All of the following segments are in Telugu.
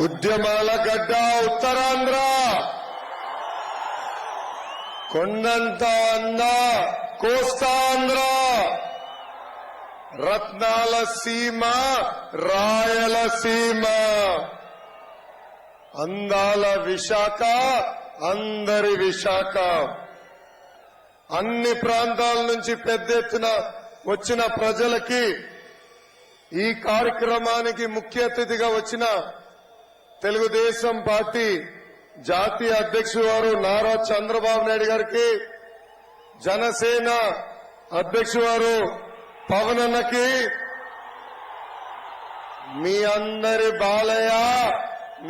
ఉద్యమాల గడ్డ ఉత్తరాంధ్ర. కొండంత అన్న కోస్తాంధ్ర. రత్నాల సీమ రాయలసీమ అందాల విశాఖ అందరి విశాఖ. అన్ని ప్రాంతాల నుంచి పెద్ద ఎత్తున వచ్చిన ప్రజలకి ఈ కార్యక్రమానికి ముఖ్య అతిథిగా వచ్చిన తెలుగుదేశం పార్టీ జాతీయ అధ్యక్షుడు వారు నారా చంద్రబాబు నాయుడు గారికి జనసేన అధ్యక్షుడు వారు పవన్ అన్నకి మీ అందరి బాలయ్య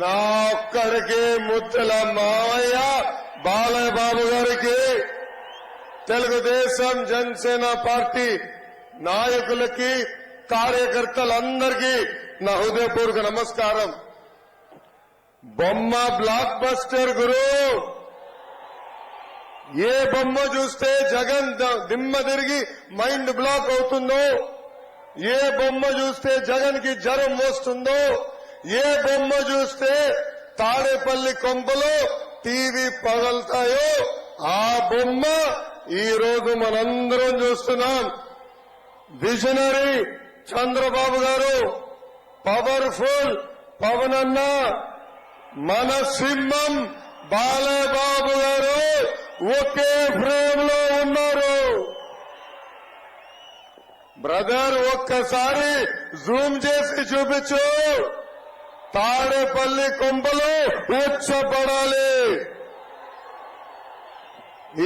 నా ఒక్కరికి ముద్దల మావయ్య బాలయ్య బాబు గారికి తెలుగుదేశం జనసేన పార్టీ నాయకులకి కార్యకర్తలందరికీ నా హృదయపూర్వక నమస్కారం. బొమ్మ బ్లాక్ బస్టర్ గురు. ఏ బొమ్మ చూస్తే జగన్ దిమ్మ తిరిగి మైండ్ బ్లాక్ అవుతుందో ఏ బొమ్మ చూస్తే జగన్కి జ్వరం వస్తుందో ఏ బొమ్మ చూస్తే తాడేపల్లి కొంపలు టీవీ పగలుతాయో ఆ బొమ్మ ఈ రోజు మనందరం చూస్తున్నాం. విజనరీ చంద్రబాబు గారు పవర్ఫుల్ పవన్ అన్న మన సింహం బాలబాబు గారు ఒకే ఫ్రేమ్లో ఉన్నారు. బ్రదర్ ఒక్కసారి జూమ్ చేసి చూపించు. తాడేపల్లి కొంపలు ఉచ్చపడాలి.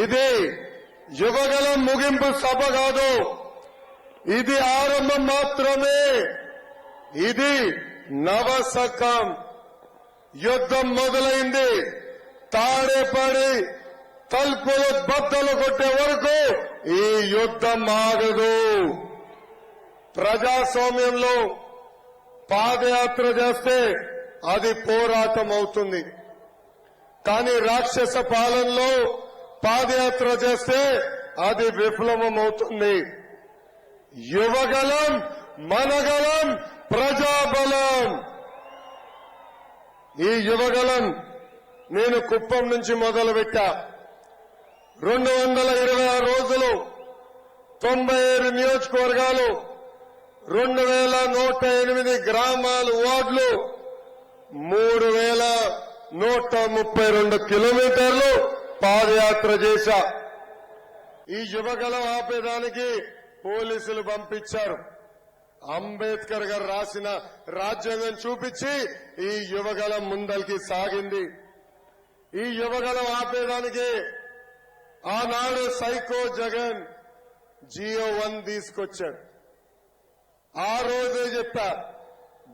ఇది యువగలం ముగింపు సభ కాదు. ఇది ఆరంభం మాత్రమే. ఇది నవశకం యుద్ధం మొదలైంది. తాడేపడి తలుపులు బద్దలు కొట్టే వరకు ఈ యుద్ధం ఆగదు. ప్రజాస్వామ్యంలో పాదయాత్ర చేస్తే అది పోరాటం అవుతుంది. కానీ రాక్షస పాలనలో పాదయాత్ర చేస్తే అది విఫలమం అవుతుంది. యువగలం మనగలం ప్రజాబలం. ఈ యువగలం నేను కుప్పం నుంచి మొదలుపెట్టా. రెండు వందల ఇరవై ఆరు రోజులు తొంభై ఏడు నియోజకవర్గాలు రెండు వేల నూట ఎనిమిది గ్రామాలు వార్డులు మూడు వేల నూట ముప్పై రెండు కిలోమీటర్లు పాదయాత్ర చేశా. ఈ యువగలం ఆపేదానికి పోలీసులు పంపించారు. అంబేద్కర్ గారు రాసిన రాజ్యాంగం చూపించి ఈ యువగలం ముందలికి సాగింది. ఈ యువగలం ఆపేదానికి ఆనాడు సైకో జగన్ జియో వన్ తీసుకొచ్చాడు ఆ రోజే చెప్పా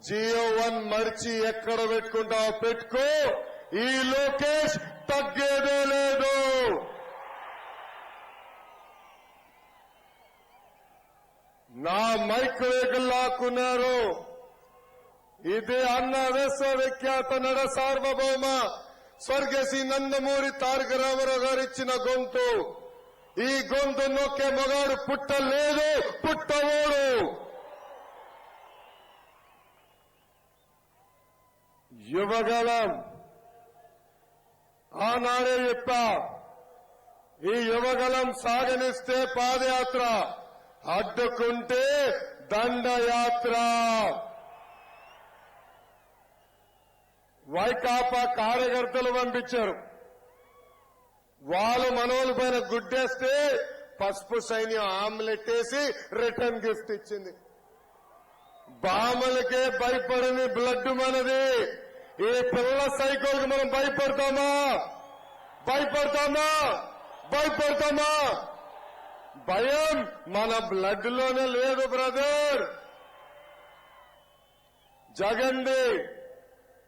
జియో వన్ మర్చి ఎక్కడ పెట్టుకుంటావో పెట్టుకో ఈ లోకేష్ తగ్గేదే లేదు. నా మైక్ వేగులు లాక్కున్నారు ఇది అన్న విశ్వవిఖ్యాత నడ సార్వభౌమ స్వర్గశ్రీ నందమూరి తారక రామారావు గారు ఇచ్చిన గొంతు ఈ గొంతు నొక్కే మగాడు పుట్టలేదు పుట్టవోడు యువగలం ఆనాడే చెప్పా ఈ యువగలం సాగనిస్తే పాదయాత్ర అడ్డుకుంటే దండయాత్ర. వైకాపా కార్యకర్తలు పంపించారు. వాళ్ళు మనోళ్ళ పైన గుడ్డేస్తే పసుపు సైన్యం ఆమ్లెట్ వేసి రిటర్న్ గిఫ్ట్ ఇచ్చింది. బామలకే భయపడని బ్లడ్ మనది. ఈ పిల్ల సైకోల్కి మనం భయపడతామా? భయపడతామా? భయపడతామా? భయం మన బ్లడ్లోనే లేదు బ్రదర్. జగన్ది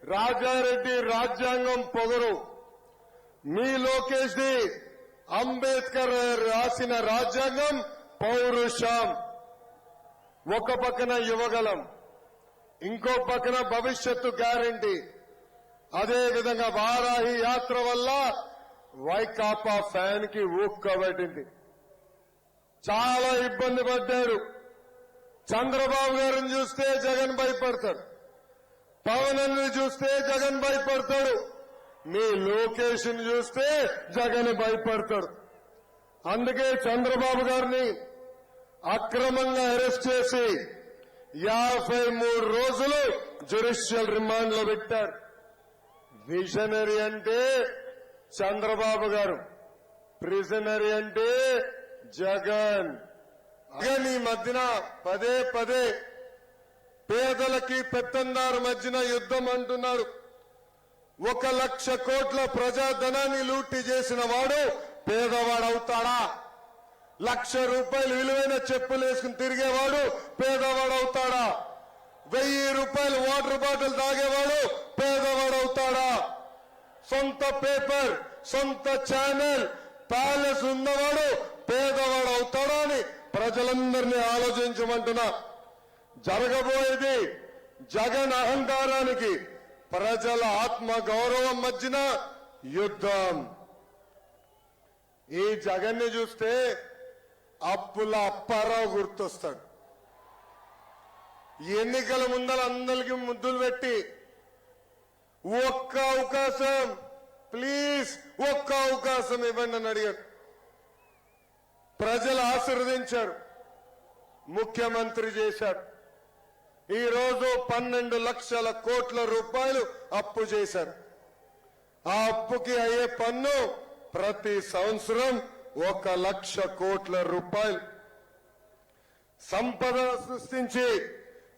రాజారెడ్డి రాజ్యాంగం పొగరు. మీ లోకేష్ ది అంబేద్కర్ రాసిన రాజ్యాంగం పౌరుషం. ఒక పక్కన యువగలం ఇంకో పక్కన భవిష్యత్తు గ్యారంటీ. అదే విధంగా వారాహి యాత్ర వల్ల వైకాపా ఫ్యాన్కి ఊక్కబట్టింది చాలా ఇబ్బంది పడ్డారు చంద్రబాబు గారిని చూస్తే జగన్ భయపడతాడు. పవన్ చూస్తే జగన్ భయపడతాడు. మీ లోకేష్ చూస్తే జగన్ భయపడతాడు. అందుకే చంద్రబాబు గారిని అక్రమంగా అరెస్ట్ చేసి యాభై మూడు రోజులు జ్యుడిషియల్ రిమాండ్లో పెట్టారు. విజనరీ అంటే చంద్రబాబు గారు. ప్రిజనరీ అంటే జగన్. జగన్ ఈ మధ్యన పదే పదే పేదలకి పెత్తందారు మధ్యన యుద్ధం అంటున్నారు ఒక లక్ష కోట్ల ప్రజాధనాన్ని లూటి చేసిన వాడు పేదవాడు అవుతాడా? లక్ష రూపాయలు విలువైన చెప్పులు వేసుకుని తిరిగేవాడు పేదవాడు అవుతాడా? వెయ్యి రూపాయలు వాటర్ బాటిల్ తాగేవాడు పేదవాడు అవుతాడా? సొంత పేపర్ సొంత ఛానల్ ప్యాలెస్ ఉన్నవాడు పేదవాడు అవుతాడా అని ప్రజలందరినీ ఆలోచించమంటున్నా. జరగబోయేది జగన్ అహంకారానికి ప్రజల ఆత్మ గౌరవం మధ్యన యుద్ధం. ఈ జగన్ని చూస్తే అప్పుల అప్పారావు గుర్తొస్తాడు. ఎన్నికల ముందర అందరికి ముద్దులు పెట్టి ఒక్క అవకాశం ప్లీజ్ ఒక్క అవకాశం ఇవ్వండి అని అడిగాడు. ప్రజలు ఆశీర్వదించారు. ముఖ్యమంత్రి చేశారు. ఈరోజు పన్నెండు లక్షల కోట్ల రూపాయలు అప్పు చేశారు. ఆ అప్పుకి అయ్యే పన్ను ప్రతి సంవత్సరం ఒక లక్ష కోట్ల రూపాయలు. సంపద సృష్టించి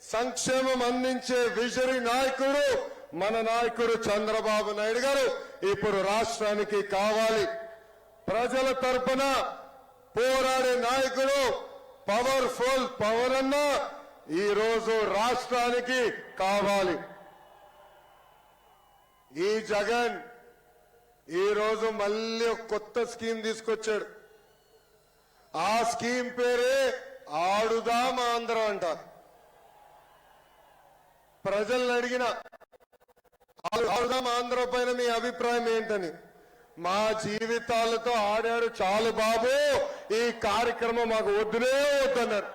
సంక్షేమం అందించే విజరీ నాయకుడు మన నాయకుడు చంద్రబాబు నాయుడు గారు ఇప్పుడు రాష్ట్రానికి కావాలి. ప్రజల తరపున పోరాడే నాయకుడు పవర్ఫుల్ పవర్ అన్న ఈరోజు రాష్ట్రానికి కావాలి. ఈ జగన్ ఈ రోజు మళ్ళీ కొత్త స్కీమ్ తీసుకొచ్చాడు. ఆ స్కీమ్ పేరే ఆడుదాం ఆంధ్ర అంట ప్రజల్ని అడిగిన ఆడుదాం ఆంధ్ర పైన మీ అభిప్రాయం ఏంటని? మా జీవితాలతో ఆడారు చాలు బాబు. ఈ కార్యక్రమం మాకు వద్దునే వద్దన్నారు.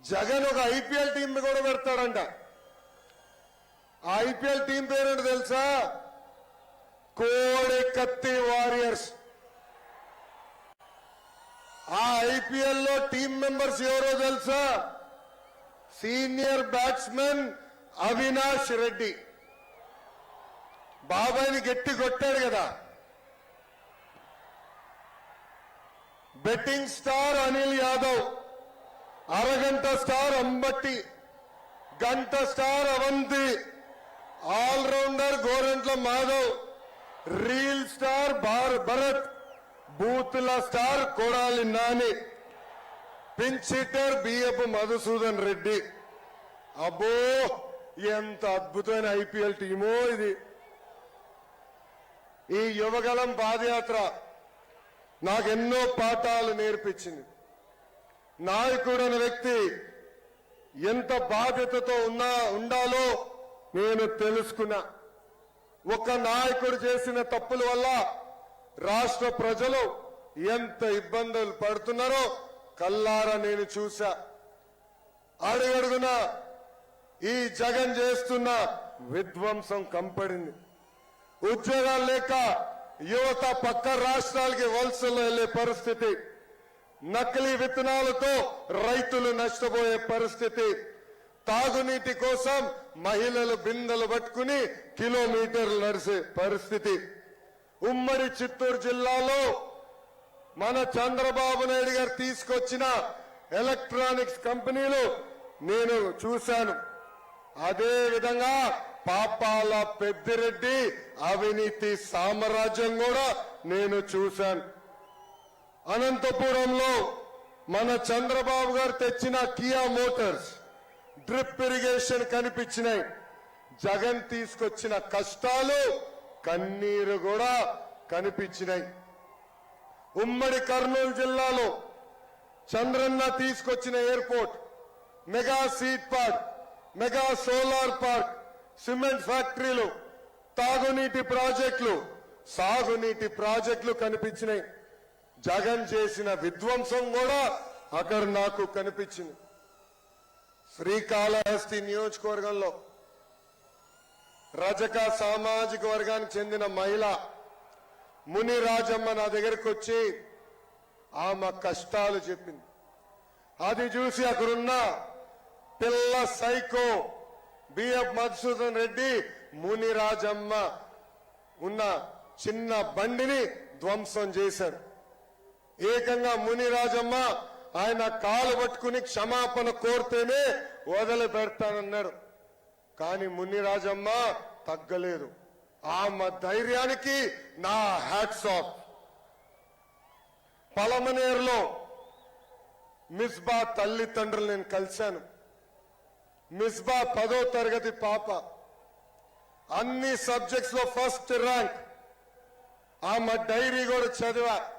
జగన్ ఒక ఐపీఎల్ టీం కూడా పెడతాడంట. ఆ ఐపీఎల్ టీం పేరేంటి తెలుసా? కోడి కత్తి వారియర్స్. ఆ ఐపీఎల్లో టీం మెంబర్స్ ఎవరో తెలుసా? Senior batsmen Avinash Reddy. బాబాయ్ని గట్టి కొట్టాడు కదా. బెట్టింగ్ స్టార్ అనిల్ యాదవ్ అరగంట స్టార్ అంబట్టి గంట star Avanti all rounder Gorantla Madhav reel star భార్ Bharat బూత్ల star Kodali Nani pinch hitter Biyyapu Madhusudan Reddy. అబ్బో ఎంత అద్భుతమైన ఐపీఎల్ టీమో ఇది. ఈ యువగలం పాదయాత్ర నాకెన్నో పాఠాలు నేర్పించింది. నాయకుడు అనే వ్యక్తి ఎంత బాధ్యతతో ఉన్నా ఉండాలో నేను తెలుసుకున్నా. ఒక నాయకుడు చేసిన తప్పుల వల్ల రాష్ట్ర ప్రజలు ఎంత ఇబ్బందులు పడుతున్నారో కల్లారా నేను చూశా. అడుగడుగున ఈ జగన్ చేస్తున్న విధ్వంసం కంపడింది. ఉద్యోగాలు లేక యువత పక్క రాష్ట్రాలకి వలసలు వెళ్ళే పరిస్థితి నకిలీ విత్తనాలతో రైతులు నష్టపోయే పరిస్థితి తాగునీటి కోసం మహిళలు బిందెలు పట్టుకుని కిలోమీటర్లు నడిసే పరిస్థితి. ఉమ్మడి చిత్తూరు జిల్లాలో మన చంద్రబాబు నాయుడు గారు తీసుకొచ్చిన ఎలక్ట్రానిక్స్ కంపెనీలు నేను చూశాను. అదే విధంగా పాపాల పెద్దిరెడ్డి అవినీతి సామ్రాజ్యం కూడా నేను చూశాను. అనంతపురంలో మన చంద్రబాబు గారు తెచ్చిన కియా మోటార్స్ డ్రిప్ ఇరిగేషన్ కనిపించినాయి. జగన్ తీసుకొచ్చిన కష్టాలు కన్నీరు కూడా కనిపించినాయి. ఉమ్మడి కర్నూలు జిల్లాలో చంద్రన్న తీసుకొచ్చిన airport mega seed park mega solar park cement ఫ్యాక్టరీలు తాగునీటి ప్రాజెక్టులు సాగునీటి ప్రాజెక్టులు కనిపించినాయి. జగన్ చేసిన విధ్వంసం కూడా అక్కడ నాకు కనిపించింది. శ్రీకాళహస్తి నియోజకవర్గంలో రజక సామాజిక వర్గానికి చెందిన మహిళ ముని రాజమ్మ నా దగ్గరకు వచ్చి ఆమె కష్టాలు చెప్పింది. అది చూసి అక్కడున్న పిల్ల సైకో బిఎఫ్ మధుసూదన్ రెడ్డి మునిరాజమ్మ ఉన్న చిన్న బండిని ధ్వంసం చేశారు. ఏకంగా మునిరాజమ్మ ఆయన కాలు పట్టుకుని క్షమాపణ కోరితేనే వదిలి పెడతానన్నారు కానీ మునిరాజమ్మ తగ్గలేదు. ఆమె ధైర్యానికి నా హ్యాట్స్ ఆఫ్. పలమనేరులో మిస్బా తల్లిదండ్రులు నేను కలిశాను. మిస్బా పదో తరగతి పాప. అన్ని సబ్జెక్ట్స్లో ఫస్ట్ ర్యాంక్. ఆమె డైరీ కూడా చదివా.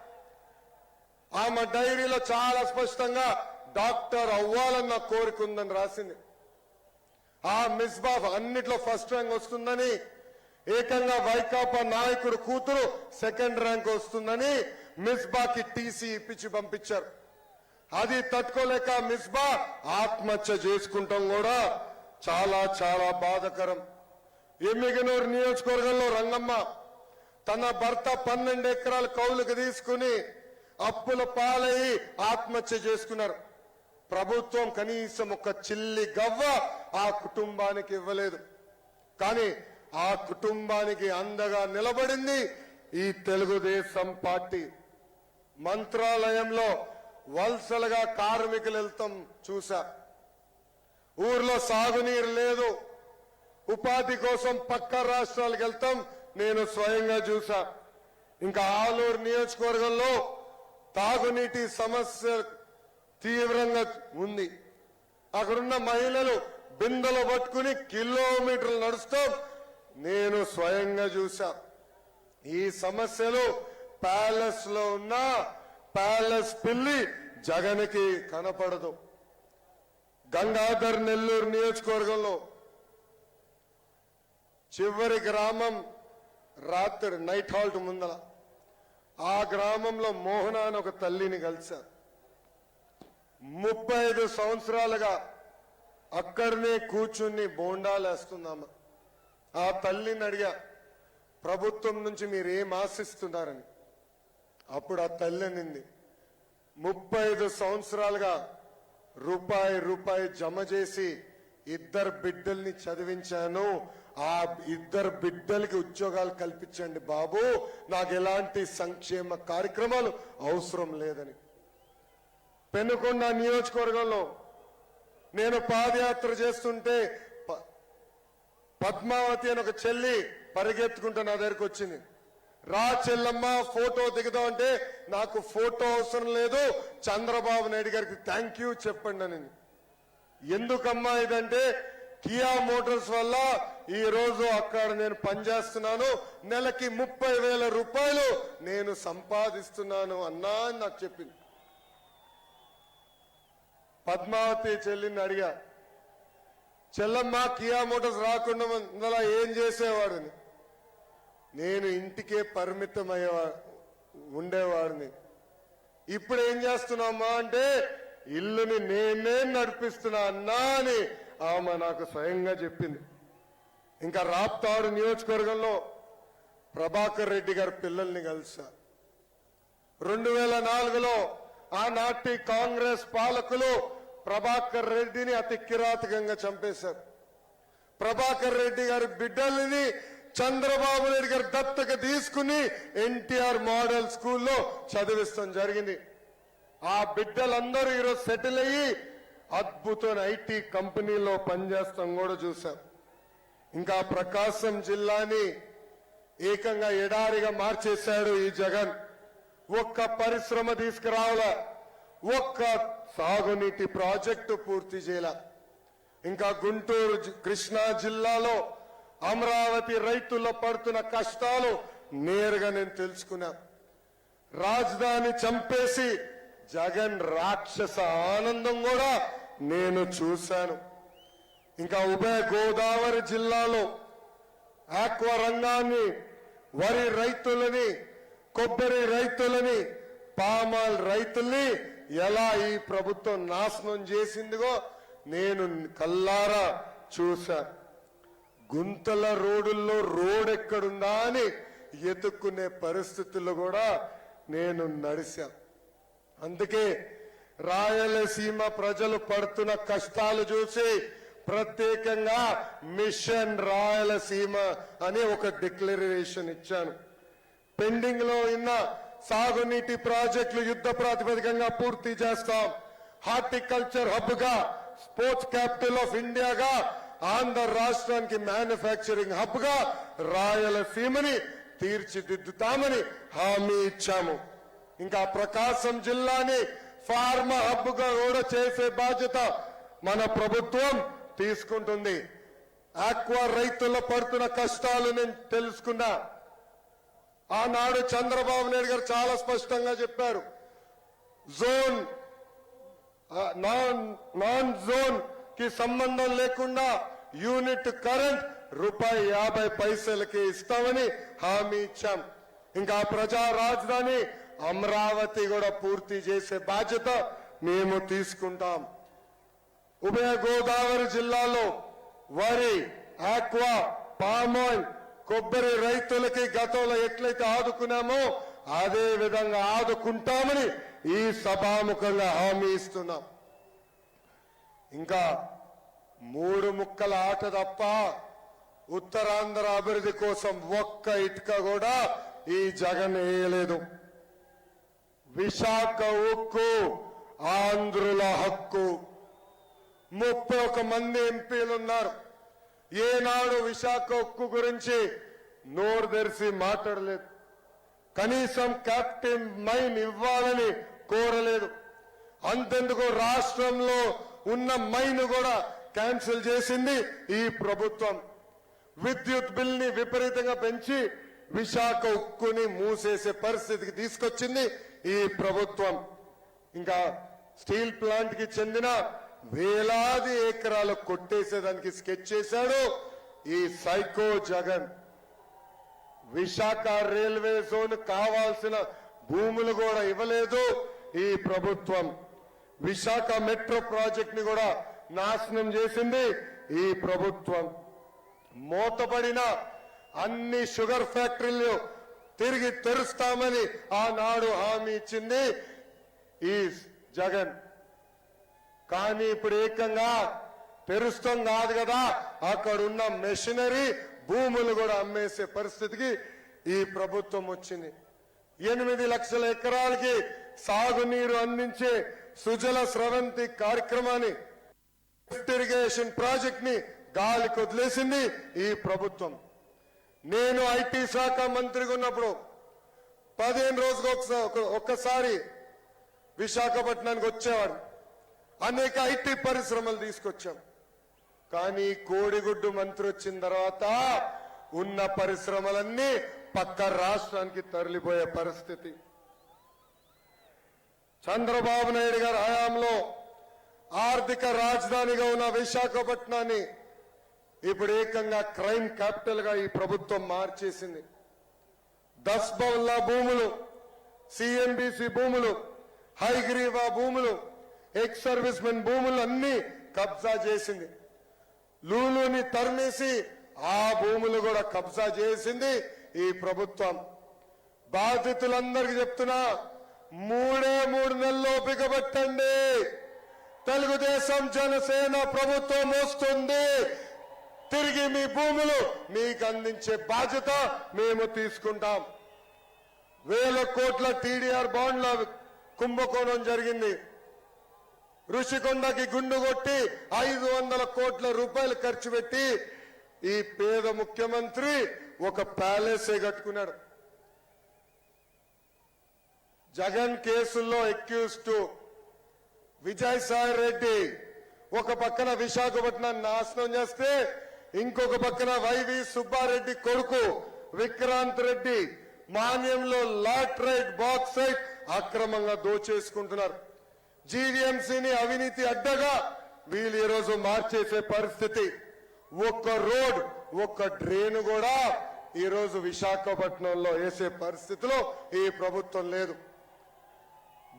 ఆమె డైరీలో చాలా స్పష్టంగా డాక్టర్ అవ్వాలన్న కోరిక ఉందని రాసింది. ఆ మిస్బా అన్నిట్లో ఫస్ట్ ర్యాంక్ వస్తుందని ఏకంగా వైకాపా నాయకుడు కూతురు సెకండ్ ర్యాంక్ వస్తుందని మిస్బాకి టీసీ ఇప్పించి పంపించారు. అది తట్టుకోలేక మిస్బా ఆత్మహత్య చేసుకుంటాం కూడా చాలా చాలా బాధకరం. ఎమ్మిగనూరు నియోజకవర్గంలో రంగమ్మ తన భర్త పన్నెండు ఎకరాలు కౌలుకు తీసుకుని అప్పుల పాలయ్యి ఆత్మహత్య చేసుకున్నారు. ప్రభుత్వం కనీసం ఒక చిల్లి గవ్వ ఆ కుటుంబానికి ఇవ్వలేదు. కానీ ఆ కుటుంబానికి అందగా నిలబడింది ఈ తెలుగుదేశం పార్టీ. మంత్రాలయంలో వలసలుగా కార్మికులు వెళ్తాం చూసా. ఊర్లో సాగునీరు లేదు. ఉపాధి కోసం పక్క రాష్ట్రాలకు వెళ్తాం. నేను స్వయంగా చూసా. ఇంకా ఆలూరు నియోజకవర్గంలో తాగునీటి సమస్య తీవ్రంగా ఉంది. అక్కడున్న మహిళలు బిందెలు పట్టుకుని కిలోమీటర్లు నడుస్తాం. నేను స్వయంగా చూసా. ఈ సమస్యలు ప్యాలెస్లో ఉన్న ప్యాలెస్ పిల్లి జగన్కి కనపడదు. గంగాధర్ నెల్లూరు నియోజకవర్గంలో చివరి గ్రామం రాత్రి నైట్ హాల్ట్ ముందల ఆ గ్రామంలో మోహన అని ఒక తల్లిని కలిశారు. ముప్పై ఐదు సంవత్సరాలుగా అక్కడనే కూర్చుని బోండాలు వేస్తున్నామా ఆ తల్లిని అడిగా ప్రభుత్వం నుంచి మీరు ఏం ఆశిస్తున్నారని? అప్పుడు ఆ తల్లి అనింది ముప్పై ఐదు సంవత్సరాలుగా రూపాయి రూపాయి జమ చేసి ఇద్దరు బిడ్డల్ని చదివించాను. ఆ ఇద్దరు బిడ్డలకి ఉద్యోగాలు కల్పించండి బాబు. నాకు ఎలాంటి సంక్షేమ కార్యక్రమాలు అవసరం లేదని. పెనుకొండ నియోజకవర్గంలో నేను పాదయాత్ర చేస్తుంటే ప- పద్మావతి అని ఒక చెల్లి పరిగెత్తుకుంటూ నా దగ్గరకు వచ్చింది. రా చెల్లమ్మ ఫోటో దిగుదాం అంటే నాకు ఫోటో అవసరం లేదు. చంద్రబాబు నాయుడు గారికి థ్యాంక్ యూ చెప్పండి అని. ఎందుకమ్మా ఇదంటే కియా మోటార్స్ వల్ల ఈ రోజు అక్కడ నేను పనిచేస్తున్నాను. నెలకి ముప్పై వేల రూపాయలు నేను సంపాదిస్తున్నాను అన్నా అని నాకు చెప్పింది. పద్మావతి చెల్లిని అడిగా చెల్లమ్మ కియా మోటార్స్ రాకుండా ఏం చేసేవాడని? నేను ఇంటికే పరిమితమయ్యే ఉండేవాడిని. ఇప్పుడు ఏం చేస్తున్నామా అంటే ఇల్లుని నేనే నడిపిస్తున్నా అన్నా అని ఆమె నాకు స్వయంగా చెప్పింది. ఇంకా రాప్తాడు నియోజకవర్గంలో ప్రభాకర్ రెడ్డి గారి పిల్లల్ని కలిసా. రెండు వేల నాలుగులో ఆనాటి కాంగ్రెస్ పాలకులు ప్రభాకర్ రెడ్డిని అతి కిరాతకంగా చంపేశారు. ప్రభాకర్ రెడ్డి గారి బిడ్డల్ని చంద్రబాబు నాయుడు గారి దత్తక తీసుకుని ఎన్టీఆర్ మోడల్ స్కూల్లో చదివిస్తాం జరిగింది. ఆ బిడ్డలందరూ ఈరోజు సెటిల్ అయ్యి అద్భుతమైన ఐటీ కంపెనీలో పనిచేస్తాం కూడా చూసాం ఇంకా ప్రకాశం జిల్లాని ఏకంగా ఎడారిగా మార్చేశాడు ఈ జగన్. ఒక్క పరిశ్రమ తీసుకురావాల ఒక్క సాగునీటి ప్రాజెక్టు పూర్తి చేయాల. ఇంకా గుంటూరు కృష్ణా జిల్లాలో అమరావతి రైతుల్లో పడుతున్న కష్టాలు నేరుగా నేను తెలుసుకున్నా. రాజధాని చంపేసి జగన్ రాక్షస ఆనందం కూడా నేను చూశాను. ఇంకా ఉభయ గోదావరి జిల్లాలో ఆక్వా రంగాన్ని వరి రైతులని కొబ్బరి రైతులని పామాల్ రైతుల్ని ఎలా ఈ ప్రభుత్వం నాశనం చేసిందిగో నేను కల్లారా చూశాను. గుంతల రోడ్డుల్లో రోడ్ ఎక్కడుందా అని ఎతుక్కునే పరిస్థితుల్లో కూడా నేను నడిచా అందుకే రాయలసీమ ప్రజలు పడుతున్న కష్టాలు చూసి ప్రత్యేకంగా మిషన్ రాయలసీమ అని ఒక డిక్లరేషన్ ఇచ్చాను. పెండింగ్లో ఉన్న సాగునీటి ప్రాజెక్టులు యుద్ధ ప్రాతిపదికంగా పూర్తి చేస్తాం. హార్టికల్చర్ హబ్గా స్పోర్ట్స్ క్యాపిటల్ ఆఫ్ ఇండియాగా ఆంధ్ర రాష్ట్రానికి మ్యానుఫ్యాక్చరింగ్ హబ్గా రాయలసీమని తీర్చిదిద్దుతామని హామీ ఇచ్చాము. ఇంకా ప్రకాశం జిల్లాని ఫార్మా హబ్గా కూడా చేసే బాధ్యత మన ప్రభుత్వం తీసుకుంటుంది. ఆక్వా రైతుల పడుతున్న కష్టాలు నేను తెలుసుకున్నా. ఆనాడు చంద్రబాబు నాయుడు గారు చాలా స్పష్టంగా చెప్పారు. జోన్ నాన్ నాన్ జోన్ కి సంబంధం లేకుండా యూనిట్ కరెంట్ రూపాయి యాభై పైసలకి ఇస్తామని హామీ ఇచ్చాం. ఇంకా ప్రజా రాజధాని అమరావతి కూడా పూర్తి చేసే బాధ్యత మేము తీసుకుంటాం. ఉభయ గోదావరి జిల్లాలో వరి ఆక్వా పామాయిల్ కొబ్బరి రైతులకి గతంలో ఎట్లయితే ఆదుకున్నామో అదే విధంగా ఆదుకుంటామని ఈ సభాముఖంగా హామీ ఇస్తున్నాం. ఇంకా మూడు ముక్కల ఆట తప్ప ఉత్తరాంధ్ర అభివృద్ధి కోసం ఒక్క ఇటుక కూడా ఈ జగన్ వేయలేదు. విశాఖ ఉక్కు ఆంధ్రుల హక్కు. ముప్పై ఒక మంది ఎంపీలు ఉన్నారు ఏనాడు విశాఖ ఉక్కు గురించి నోరు తెరిచి మాట్లాడలేదు. కనీసం క్యాప్టెన్ మైన్ ఇవ్వాలని కోరలేదు. అంతెందుకు రాష్ట్రంలో ఉన్న మైన్ కూడా క్యాన్సిల్ చేసింది ఈ ప్రభుత్వం. విద్యుత్ బిల్ని విపరీతంగా పెంచి విశాఖ ఉక్కుని మూసేసే పరిస్థితికి తీసుకొచ్చింది ఈ ప్రభుత్వం. ఇంకా స్టీల్ ప్లాంట్కి చెందిన వేలాది ఎకరాలు కొట్టేసేదానికి స్కెచ్ చేశాడు ఈ psycho Jagan. Visakha railway zone కావాల్సిన భూములు కూడా ఇవ్వలేదు ఈ ప్రభుత్వం. విశాఖ మెట్రో ప్రాజెక్ట్ని కూడా నాశనం చేసింది ఈ ప్రభుత్వం. మూతపడిన అన్ని షుగర్ ఫ్యాక్టరీలు తిరిగి తెరుస్తామని ఆనాడు హామీ ఇచ్చింది ఈ జగన్. కానీ ఇప్పుడు ఏకంగా తెరుస్తాం కాదు కదా అక్కడ ఉన్న మెషినరీ భూములు కూడా అమ్మేసే పరిస్థితికి ఈ ప్రభుత్వం వచ్చింది. ఎనిమిది లక్షల ఎకరాలకి సాగునీరు అందించే సుజల స్రవంతి కార్యక్రమాన్ని ఇరిగేషన్ ప్రాజెక్ట్ని గాలికి వదిలేసింది ఈ ప్రభుత్వం. నేను ఐటీ శాఖ మంత్రిగా ఉన్నప్పుడు పదిహేను రోజులకు ఒక్కసారి విశాఖపట్నానికి వచ్చేవాడు అనేక ఐటీ పరిశ్రమలు తీసుకొచ్చాం. కానీ కోడిగుడ్డు మంత్రి వచ్చిన తర్వాత ఉన్న పరిశ్రమలన్నీ పక్క రాష్ట్రానికి తరలిపోయే పరిస్థితి. చంద్రబాబు నాయుడు గారి హయాంలో ఆర్థిక రాజధానిగా ఉన్న విశాఖపట్నాన్ని ఇప్పుడు ఏకంగా క్రైమ్ క్యాపిటల్గా ఈ ప్రభుత్వం మార్చేసింది. దస్ బౌల్లా భూములు సిఎంబిసి భూములు హైగ్రీవా భూములు ఎక్స్ సర్వీస్ మెన్ భూములు అన్ని కబ్జా చేసింది. లూలుని తరిమేసి ఆ భూములు కూడా కబ్జా చేసింది ఈ ప్రభుత్వం. బాధితులందరికీ చెప్తున్నా మూడే మూడు నెలలు ఓపిక పట్టండి. తెలుగుదేశం జనసేన ప్రభుత్వం వస్తుంది. తిరిగి మీ భూములు మీకు అందించే బాధ్యత మేము తీసుకుంటాం. వేల కోట్ల టీడీఆర్ బాండ్ల కుంభకోణం జరిగింది. ఋషికొండకి గుండు కొట్టి ఐదు వందల కోట్ల రూపాయలు ఖర్చు పెట్టి ఈ పేద ముఖ్యమంత్రి ఒక ప్యాలెసే కట్టుకున్నాడు. జగన్ కేసుల్లో ఎక్యూస్డ్ విజయసాయి రెడ్డి. ఒక పక్కన విశాఖపట్నం నాశనం చేస్తే ఇంకొక పక్కన వైవి సుబ్బారెడ్డి కొడుకు విక్రాంత్ రెడ్డి మాన్యంలో లాట్రైట్ బాక్సైట్ అక్రమంగా దోచేసుకుంటున్నారు. జీవీఎంసీని అవినీతి అడ్డగా వీళ్ళు ఈరోజు మార్చేసే పరిస్థితి. ఒక్క రోడ్ ఒక్క డ్రైన్ కూడా ఈరోజు విశాఖపట్నంలో వేసే పరిస్థితిలో ఈ ప్రభుత్వం లేదు.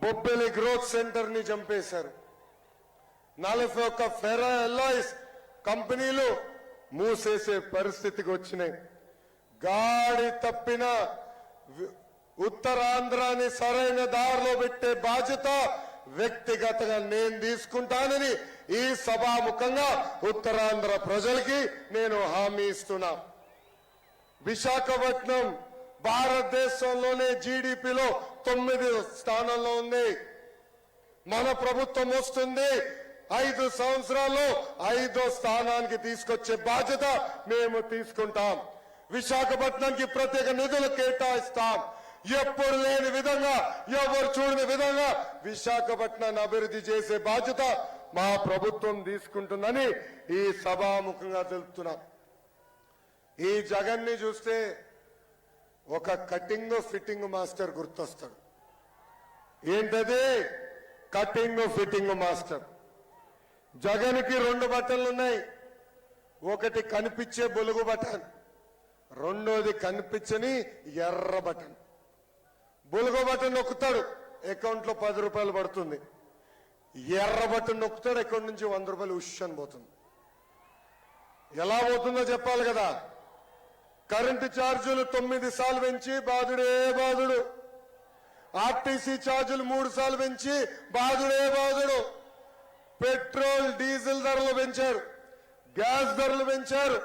బొబ్బెలి గ్రోత్ సెంటర్ని చంపేశారు. నలభై ఒక్క ఫెరా కంపెనీలు మూసేసే పరిస్థితికి వచ్చినాయి. గాడి తప్పిన ఉత్తరాంధ్రాన్ని ఉత్తరాంధ్రాని సరైన దారిలో పెట్టే బాధ్యత వ్యక్తిగతంగా నేను తీసుకుంటానని ఈ సభాముఖంగా ఉత్తరాంధ్ర ప్రజలకి నేను హామీ ఇస్తున్నా. విశాఖపట్నం భారతదేశంలోనే జీడిపిలో తొమ్మిది స్థానంలో ఉంది. మన ప్రభుత్వం వస్తుంది. ఐదు సంవత్సరాల్లో ఐదో స్థానానికి తీసుకొచ్చే బాధ్యత మేము తీసుకుంటాం. విశాఖపట్నానికి ప్రత్యేక నిధులు కేటాయిస్తాం. ఎప్పుడు లేని విధంగా ఎవరు చూడని విధంగా విశాఖపట్నాన్ని అభివృద్ధి చేసే బాధ్యత మా ప్రభుత్వం తీసుకుంటుందని ఈ సభాముఖంగా తెలుపుతున్నాం. ఈ జగన్ని చూస్తే ఒక కటింగ్ ఫిట్టింగ్ మాస్టర్ గుర్తొస్తాడు. ఏంటది? Cutting fitting master. జగన్కి రెండు బటన్లు ఉన్నాయి ఒకటి కనిపించే బొలుగు బటన్ రెండోది కనిపించని ఎర్ర బటన్. బొలుగు బటన్ నొక్కుతాడు అకౌంట్లో పది రూపాయలు పడుతుంది. ఎర్ర బటన్ నొక్కుతాడు అకౌంట్ నుంచి వంద రూపాయలు ఉష్ అని పోతుంది. ఎలా పోతుందో చెప్పాలి కదా? కరెంటు ఛార్జీలు తొమ్మిది సార్లు పెంచి బాధుడే బాధుడు ఆర్టీసీ ఛార్జీలు మూడు సార్లు పెంచి బాధుడే బాధుడు పెట్రోల్ డీజిల్ ధరలు పెంచారు. గ్యాస్ ధరలు పెంచారు.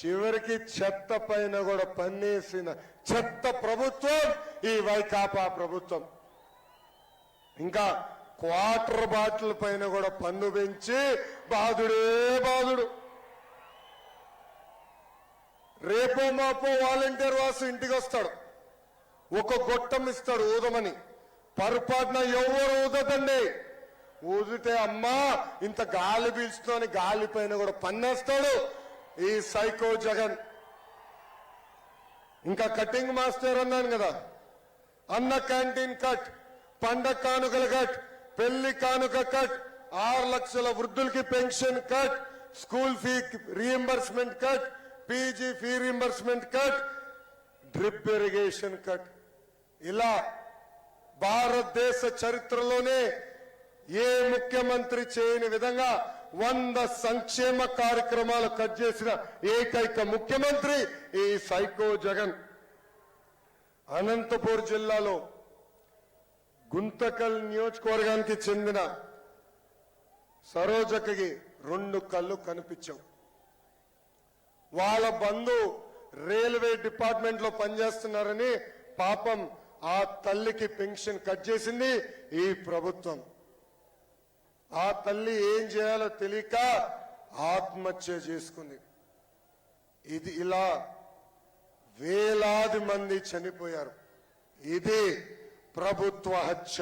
చివరికి చెత్త పైన కూడా పన్నేసిన చెత్త ప్రభుత్వం ఈ వైకాపా ప్రభుత్వం. ఇంకా క్వార్టర్ బాటిల్ పైన కూడా పన్ను పెంచి బాధుడే బాధుడు రేపో మాపో వాలంటీర్ వాసు ఇంటికి వస్తాడు. ఒక గొట్టం ఇస్తాడు ఊదమని. పొరపాటున ఎవరు ఊదదండి. ఊదితే అమ్మా ఇంత గాలి పీల్చుతాని గాలి పైన కూడా పన్నేస్తాడు ఈ సైకో జగన్. ఇంకా కటింగ్ మాస్టర్ అన్నాను కదా అన్న క్యాంటీన్ కట్ పండగ కానుకల కట్ పెళ్ళి కానుక కట్ ఆరు లక్షల వృద్ధులకి pension cut school fee reimbursement cut PG fee reimbursement cut drip irrigation cut. ఇలా భారతదేశ చరిత్రలోనే ఏ ముఖ్యమంత్రి చేయని విధంగా వంద సంక్షేమ కార్యక్రమాలు కట్ చేసిన ఏకైక ముఖ్యమంత్రి ఈ సైకో జగన్. అనంతపూర్ జిల్లాలో గుంతకల్ నియోజకవర్గానికి చెందిన సరోజకి రెండు కళ్ళు కనిపించవు. వాళ్ళ బంధు రైల్వే డిపార్ట్మెంట్లో పనిచేస్తున్నారని పాపం ఆ తల్లికి పెన్షన్ కట్ చేసింది ఈ ప్రభుత్వం. ఆ తల్లి ఏం చేయాలో తెలియక ఆత్మహత్య చేసుకుంది. ఇది ఇలా వేలాది మంది చనిపోయారు. ఇది ప్రభుత్వ హత్య.